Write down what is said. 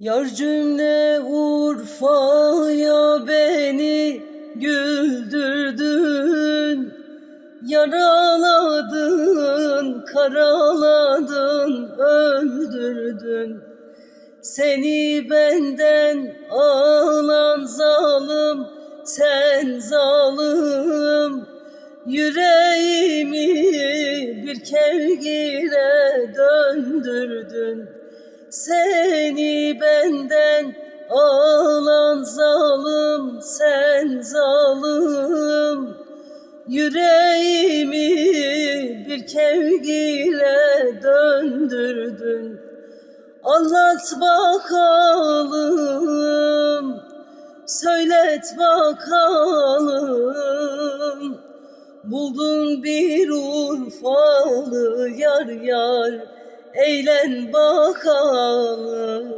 Yar cümle Urfa'ya beni güldürdün. Yaraladın, karaladın, öldürdün. Seni benden alan zalim, sen zalim. Yüreğimi bir kevgire döndürdün Seni benden alan zalim, sen zalim. Yüreğimi bir kevgire döndürdün. Anlat bakalım, söylet bakalım. Buldun bir Urfalı yar yar, eğlen bakalım.